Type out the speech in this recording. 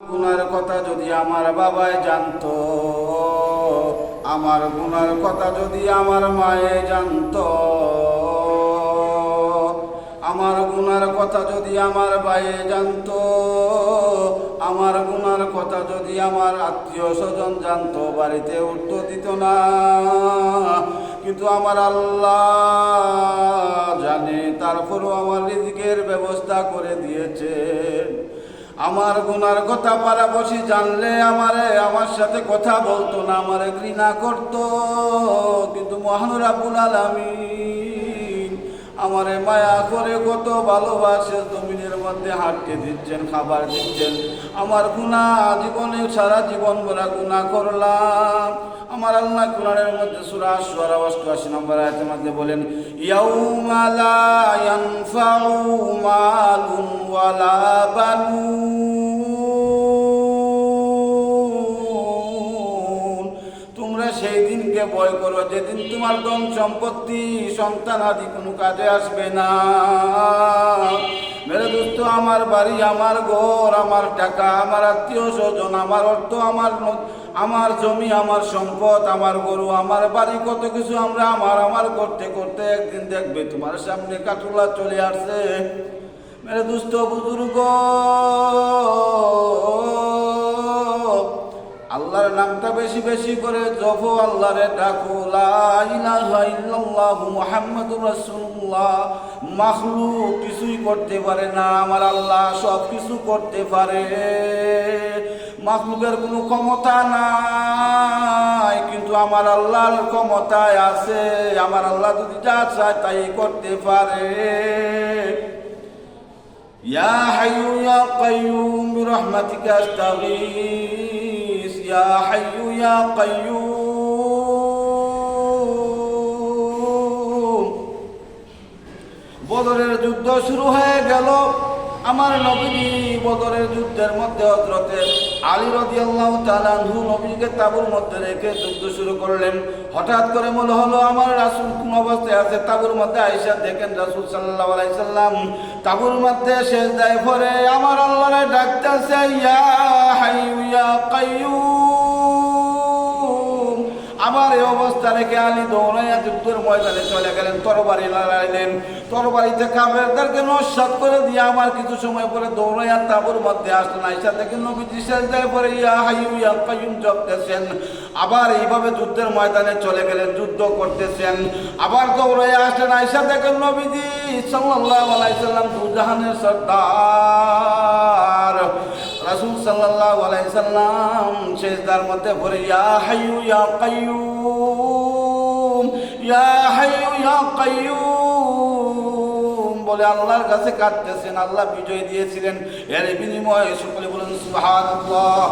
গুনার কথা যদি আমার বাবায় জানতো, আমার গুনার কথা যদি আমার মায়ে জানতো, আমার গুনার কথা যদি আমার ভাইয়ে জানতো, আমার গুনার কথা যদি আমার আত্মীয় স্বজন জানতো, বাড়িতে উঠতে দিত না। কিন্তু আমার আল্লাহ জানে, তারপরও আমার রিজিকের ব্যবস্থা করে দিয়েছেন। আমার গুনার কথা পারাবসি জানলে আমারে আমার সাথে কথা বলতো না, আমার ঘৃণা করতো। কিন্তু মহান বুলাল আলামিন আমারে মায়া করে কত ভালোবাসে, জমিনের মধ্যে হাঁটতে দিচ্ছেন, খাবার দিচ্ছেন। আমার গুণা জীবনে, সারা জীবন ভরা গুণা করলাম। আমার আল্লাহ কোরআনের মধ্যে সূরা আশ-শুআরা 88 নম্বর আয়াতের মধ্যে বলেন, ইয়াউমা লা ইয়ানফাউ মালুন ওয়ালা বানুন। দিনকে ভয় করো, যেদিন তোমার ধন সম্পত্তি, সন্তান আদি কোনো কাজে আসবে না। মেরে দোস্ত, আমার বাড়ি, আমার ঘর, আমার টাকা, আমার আত্মীয় স্বজন, আমার অর্থ, আমার আমার জমি, আমার সম্পদ, আমার গরু, আমার বাড়ি, কত কিছু আমরা আমার আমার করতে করতে একদিন দেখবে তোমার সামনে কাটুলা চলে আসছে। মেরে দুস্থ বুজুর্গ! বেশি বেশি করে জপ আল্লাহরে ডাকো লা ইলাহা ইল্লাল্লাহু মুহাম্মাদুর রাসূলুল্লাহ মাখলুক কিছুই করতে পারে না আমার আল্লাহ সব কিছু করতে পারে মাখলুকের কোনো ক্ষমতা নাই কিন্তু আমার আল্লাহর ক্ষমতায় আছে আমার আল্লাহ যদি যা চায় তাই করতে পারে يا حي يا قيوم برحمتك استغيث يا حي يا قيوم বদরের যুদ্ধ শুরু হয়ে গেল আমার নবীজি বদরের যুদ্ধের মধ্যে হজরতে আলী রাদিয়াল্লাহু তাআলা আনহু নবীকে তাবুর মধ্যে রেখে যুদ্ধ শুরু করলেন হঠাৎ করে মনে হলো আমার রাসূল কোন অবস্থায় আছে তাবুর মধ্যে আয়েশা দেখেন রাসূল সাল্লাল্লাহু আলাইহি সাল্লাম তাবুর মধ্যে শেষ দেয় পরে আমার আল্লাহরে ডাকতেছে ইয়া হাইয়ু ইয়া কাইয়ুম। আমার এই অবস্থা রেখে আলী দৌড়াইয়া যুদ্ধের ময়দানে চলে গেলেন, তরবারি লড়াইলেন তরবারিতে কাফেরদেরকে নস্বাত করে দিয়ে আমার কিছু সময় পরে দৌড়াইয়া তাবুর মধ্যে আসলেন। আইসা থেকে নবীজি শেষ দেয় পরে ইয়া হাইয়ু ইয়া কাইয়ুম জপতেছেন। আবার এইভাবে যুদ্ধের ময়দানে চলে গেলেন, যুদ্ধ করতেছেন। আবার দৌড়াইয়া আসলেন আইসা দেখেন নবীজি সাল্লাল্লাহু আলাইহি সাল্লাম দুজাহানের সর্দার। রাসূল সাল্লাল্লাহু আলাইহি সাল্লাম সেজদার মধ্যে পড়ে ইয়া হাইয়ু, ইয়া কাইয়ুম, ইয়া হাইয়ু, ইয়া কাইয়ুম। বলে আল্লাহর কাছে কাঁদতেছেন, আল্লাহ বিজয় দিয়েছিলেন। এর বিনিময়ে সকলে বলেন, সুবহানাল্লাহ।